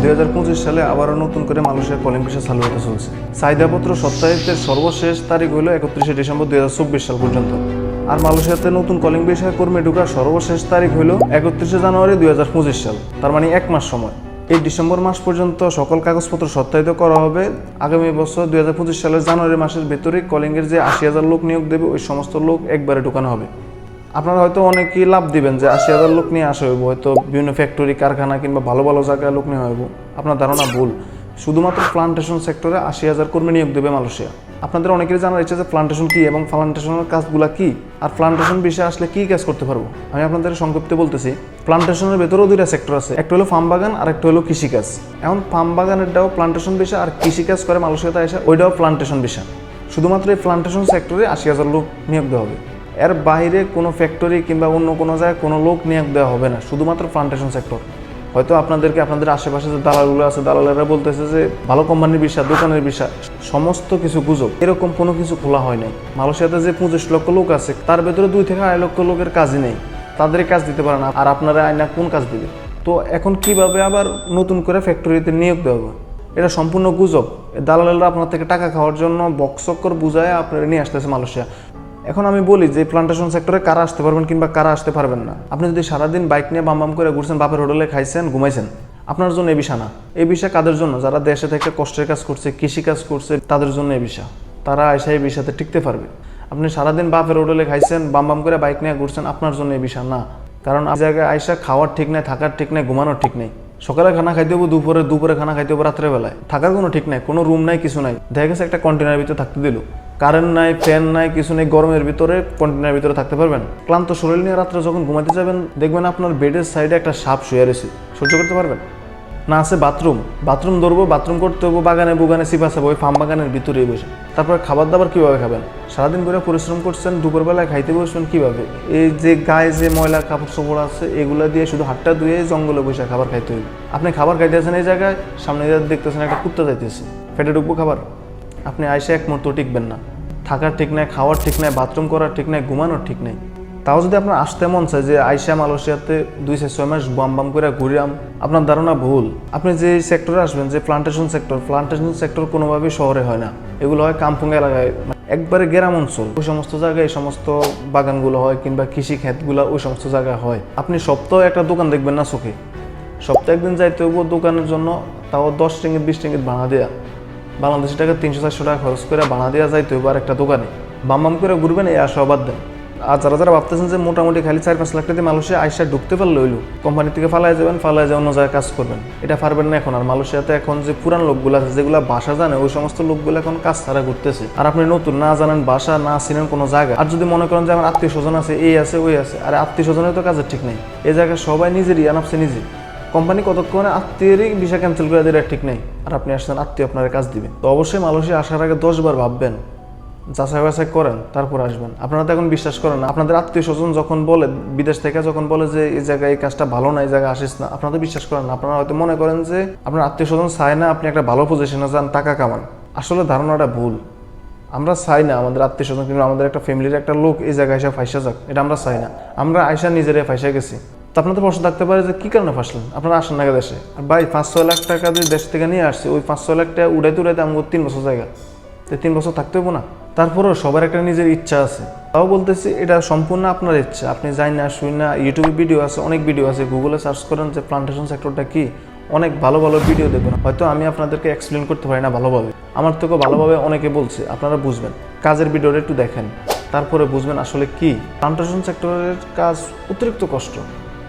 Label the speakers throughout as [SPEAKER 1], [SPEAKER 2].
[SPEAKER 1] দুই হাজার পঁচিশ সালে আবারও নতুন করে মানুষের কলিং পেশা চালু হতে চলছে। চাহিদাপত্র সপ্তাহিতের সর্বশেষ তারিখ হলো একত্রিশে ডিসেম্বর দুই সাল পর্যন্ত। আর মালয়েশিয়াতে নতুন কলিং পেশায় কর্মী ঢোকার সর্বশেষ তারিখ হলো একত্রিশে জানুয়ারি দুই হাজার পঁচিশ সাল, তার মানে এক মাস সময়। এই ডিসেম্বর মাস পর্যন্ত সকল কাগজপত্র সত্যায়িত করা হবে। আগামী বছর দুই হাজার পঁচিশ সালের জানুয়ারি মাসের ভেতরে কলিংয়ের যে আশি হাজার লোক নিয়োগ দেবে, ওই সমস্ত লোক একবারে ঢোকানো হবে। আপনারা হয়তো অনেকেই লাভ দিবেন যে আশি হাজার লোক নিয়ে আসা হইব, হয়তো বিভিন্ন ফ্যাক্টরি কারখানা কিংবা ভালো ভালো জায়গায় লোক নিয়ে হইব। আপনার ধারণা ভুল। শুধুমাত্র প্লান্টেশন সেক্টরে আশি হাজার কর্মী নিয়োগ দেবে মালয়েশিয়া। আপনাদের অনেকেরই জানার ইচ্ছা যে প্লান্টেশন কী এবং প্লান্টেশনের কাজগুলো কী? আর প্লান্টেশন বিষয়ে আসলে কী কাজ করতে পারব? আমি আপনাদের সংক্ষিপ্তে বলতেছি প্লান্টেশনের ভেতরেও দুইটা সেক্টর আছে। একটা হলো ফার্ম বাগান আর একটা হলো কৃষিকাজ। এখন ফার্ম বাগানেরটাও প্লান্টেশন বিষয় আর কৃষিকাজ করে মালয়েশিয়াতে এসে ওইটাও প্লান্টেশন বিষয়। শুধুমাত্র এই প্লান্টেশন সেক্টরে আশি হাজার লোক নিয়োগ দেওয়া হবে। এর বাইরে কোনো ফ্যাক্টরি কিংবা অন্য কোনো জায়গায় কোনো লোক নিয়োগ দেওয়া হবে না, শুধুমাত্র প্লান্টেশন সেক্টর হয়তো আপনাদেরকে আপনাদের আশেপাশে যে দালালগুলো আছে, দালালেরা বলতেছে যে ভালো কোম্পানির বিষয়, দোকানের বিষয়, সমস্ত কিছু গুজব। এরকম কোনো কিছু খোলা হয় নাই। মালয়েশিয়াতে যে পঁচিশ লক্ষ লোক আছে, তার ভেতরে দুই থেকে আড়াই লক্ষ লোকের কাজই নেই। তাদের কাজ দিতে পারে না, আর আপনারা আয়না কোন কাজ দিবে? তো এখন কীভাবে আবার নতুন করে ফ্যাক্টরিতে নিয়োগ দেওয়া হবে? এটা সম্পূর্ণ গুজব। দালালেরা আপনার থেকে টাকা খাওয়ার জন্য বক্সক্কর বুঝায় আপনারা নিয়ে আসতেছে মালয়েশিয়া। এখন আমি বলি যে প্লান্টেশন সেক্টরে কারা আসতে পারবেন কিংবা কারা আসতে পারবেন না। আপনি যদি সারাদিন বাইক নিয়ে বাম বাম করে ঘুরছেন, বাপের হোটেলে খাইছেন, ঘুমাইছেন, আপনার জন্য এ বিষয় না। এই বিষয় কাদের জন্য? যারা দেশে থেকে কষ্টের কাজ করছে, কৃষি কাজ করছে, তাদের জন্য এ বিষয় তারা এসে এই বিষয়তে টিকতে পারবে। আপনি সারাদিন বাপের হোটেলে খাইছেন, বাম বাম করে বাইক নিয়ে ঘুরছেন, আপনার জন্য এ বিষয় না। কারণ জায়গায় আইসা খাওয়ার ঠিক নেই, থাকার ঠিক নেই, ঘুমানোর ঠিক নেই। সকালে খানা খাইতে হব দুপুরে দুপুরে খানা খাইতে হব রাত্রে বেলায় থাকার কোনো ঠিক নাই, কোনো রুম নাই, কিছু নাই। দেখা গেছে একটা কন্টেনার ভিতরে থাকতে দিল। কারেন্ট নাই ফ্যান নাই, কিছু নেই, গরমের ভিতরে কন্টেনার ভিতরে থাকতে পারবেন। ক্লান্ত শরীর নিয়ে রাত্রে যখন ঘুমাতে যাবেন, দেখবেন আপনার বেডের সাইডে একটা সাপ শুয়ে রয়েছে। সহ্য করতে পারবেন? না আছে বাথরুম। বাথরুম ধরবো, বাথরুম করতে হব বাগানে, বুগানে সিপাসাবো ওই ফার্ম বাগানের ভিতরেই বসে। তারপর খাবার দাবার কীভাবে খাবেন? সারাদিন করে পরিশ্রম করছেন, দুপুরবেলায় খাইতে বসবেন কীভাবে? এই যে গায়ে যে ময়লা কাপড় চোপড় আছে, এগুলো দিয়ে শুধু হাতটা ধুয়ে জঙ্গলে বসে খাবার খাইতে হইবে। আপনি খাবার খাইতেছেন এই জায়গায়, সামনে দিয়ে দেখতেছেন একটা কুত্তা যাইতেছে। ফেটে ঢুকবো খাবার? আপনি আইসে এক মুহূর্ত টিকবেন না। থাকার ঠিক নাই, খাওয়ার ঠিক নাই, বাথরুম করার ঠিক নাই, ঘুমানোর ঠিক নেই। তাও যদি আপনার আসতে মন চায় যে আইসা মালয়েশিয়াতে দুই থেকে ছয় মাস বাম বাম করে ঘুরিয়াম, আপনার ধারণা ভুল। আপনি যে সেক্টরে আসবেন, যে প্লান্টেশন সেক্টর প্লান্টেশন সেক্টর কোনোভাবেই শহরে হয় না। এগুলো হয় কামপুং এলাকায়। একবারে গ্রাম অঞ্চল, ওই সমস্ত জায়গায় এই সমস্ত বাগানগুলো হয় কিংবা কৃষি ক্ষেতগুলো ওই সমস্ত জায়গায় হয়। আপনি সপ্তাহে একটা দোকান দেখবেন না চোখে? সপ্তাহে একদিন যাইতে হইব দোকানের জন্য, তাও দশ টিঙ্গিত বিশ টিঙ্গিত ভাড়া দেয়া। বাংলাদেশি টাকা তিনশো চারশো টাকা খরচ করে ভাড়া দেওয়া যাইতে হইব আর একটা দোকানে। বাম বাম করে ঘুরবেন, এই আসা বাদ দেন। আর যারা যারা ভাবতেছেন যে মোটামুটি খালি চার পাঁচ লাখ টাকা মালয়েশিয়া আইসা ঢুকতে পারলে হইল কোম্পানি থেকে ফালাই যাবেন ফালাই যায় অন্য জায়গায় কাজ করবেন। এটা পারবেন না এখন। আর মালয়েশিয়াতে এখন যে পুরান লোকগুলো আছে, যেগুলো ভাষা জানে, ওই সমস্ত লোকগুলো এখন কাজ ছাড়া ঘুরতেছে। আর আপনি নতুন, না জানেন ভাষা না চিনেন কোনো জায়গা। আর যদি মনে করেন যে আমার আত্মীয় স্বজন আছে, এই আছে, ওই আছে, আর আত্মীয় স্বজনের তো কাজের ঠিক নেই। এই জায়গায় সবাই নিজেরই আনাপসে নিজে। কোম্পানি কতক্ষণে আত্মীয়েরই ভিসা ক্যান্সেল করে দেওয়ার ঠিক নেই। আর আপনি আসছেন, আত্মীয় আপনার কাজ দিবে তো অবশ্যই মালয়েশিয়া আসার আগে দশবার ভাববেন যাচাই বাছাই করেন, তারপর আসবেন। আপনারা তো এখন বিশ্বাস করেন না। আপনাদের আত্মীয় স্বজন যখন বলে, বিদেশ থেকে যখন বলে যে, এই জায়গায় এই কাজটা ভালো না, এই জায়গায় আসিস না, আপনারা তো বিশ্বাস করেন না। আপনারা হয়তো মনে করেন যে, আপনার আত্মীয় স্বজন চায় না আপনি একটা ভালো পজিশনে যান, টাকা কামান। আসলে ধারণাটা ভুল। আমরা চাই না আমাদের আত্মীয় স্বজন কিন্তু আমাদের একটা ফ্যামিলির একটা লোক এই জায়গায় এসে ফাইসা যাক। এটা আমরা চাই না। আমরা আয়সা নিজেরাই ফাইসা গেছি। তো আপনাদের প্রশ্ন থাকতে পারে যে, কী কারণে ফাঁসলেন? আপনারা আসেন না দেশে। আর ভাই পাঁচ ছয় লাখ টাকা দিয়ে দেশ থেকে নিয়ে আসছে, ওই পাঁচ ছয় লাখ টাকা উড়াইতে উড়াইতে আমাকে তিন বছর জায়গা। তো তিন বছর থাকতে হব না? তারপরেও সবার একটা নিজের ইচ্ছা আছে। তাও বলতেছি, এটা সম্পূর্ণ আপনার ইচ্ছা। আপনি যাই না শুই না ইউটিউবে ভিডিও আছে, অনেক ভিডিও আছে। গুগলে সার্চ করেন যে প্লান্টেশন সেক্টরটা কি, অনেক ভালো ভালো ভিডিও দেখবেন। হয়তো আমি আপনাদেরকে এক্সপ্লেন করতে পারি না ভালোভাবে। আমার থেকেও ভালোভাবে অনেকে বলছে, আপনারা বুঝবেন। কাজের ভিডিওটা একটু দেখেন। তারপরে বুঝবেন আসলে কি। প্লান্টেশন সেক্টরের কাজ অতিরিক্ত কষ্ট।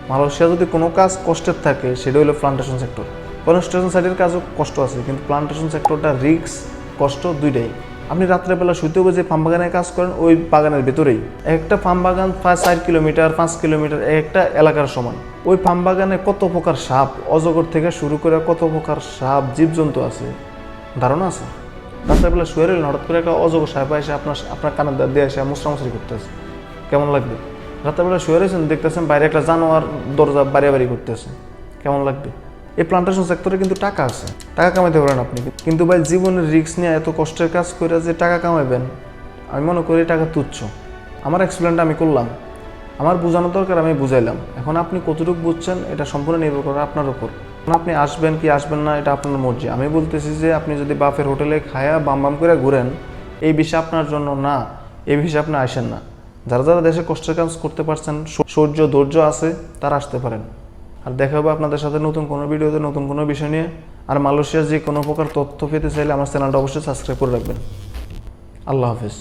[SPEAKER 1] মালয়েশিয়া যদি কোনো কাজ কষ্টের থাকে, সেটা হলো প্লান্টেশন সেক্টর কনস্ট্রাকশন সাইডের কাজও কষ্ট আছে, কিন্তু প্লান্টেশন সেক্টরটা রিস্ক কষ্ট দুইটাই। আপনি রাত্রেবেলা শুতে হবে যে ফার্ম বাগানে কাজ করেন, ওই বাগানের ভেতরেই। একটা ফার্ম বাগান পাঁচ, চার কিলোমিটার, পাঁচ কিলোমিটার, একটা এলাকার সমান। ওই ফার্ম বাগানে কত প্রকার সাপ, অজগর থেকে শুরু করে কত প্রকার সাপ, জীবজন্তু আছে। ধারণা আছে? রাত্রেবেলা শুয়ে রইলেন, হঠাৎ করে একটা অজগর সাপ এসে আপনার আপনার কানের দ্বার দিয়ে এসে মুসরামুসরি করতেছে। কেমন লাগবে? রাত্রেবেলা শুয়ে রয়েছেন, দেখতেছেন বাইরে একটা জানোয়ার দরজা বাড়ি বাড়ি করতেছে। কেমন লাগবে? এই প্লান্টেশন সেক্টরে কিন্তু টাকা আছে। টাকা কামাইতে পারেন আপনি। কিন্তু ভাই, জীবনের রিস্ক নিয়ে এত কষ্টের কাজ করে যে টাকা কামাইবেন, আমি মনে করি টাকা তুচ্ছ। আমার এক্সপ্লেনটা আমি করলাম। আমার বোঝানো দরকার, আমি বুঝাইলাম। এখন আপনি কতটুকু বুঝছেন, এটা সম্পূর্ণ নির্ভর করে আপনার উপর। আপনি আসবেন কি আসবেন না, এটা আপনার মর্জি। আমি বলতেছি যে, আপনি যদি বাফের হোটেলে খায়া বাম বাম করে ঘুরেন, এই বিষয় আপনার জন্য না, এই বিষয়ে আপনি আসেন না। যারা যারা দেশে কষ্টের কাজ করতে পারছেন সৌর্য, ধৈর্য আছে, তারা আসতে পারেন। আর দেখা হবে আপনাদের সাথে নতুন কোনো ভিডিওতে, নতুন কোনো বিষয় নিয়ে। আর মালয়েশিয়ার যে কোনো প্রকার তথ্য পেতে চাইলে আমার চ্যানেলটা অবশ্যই সাবস্ক্রাইব করে রাখবেন। আল্লাহ হাফিজ।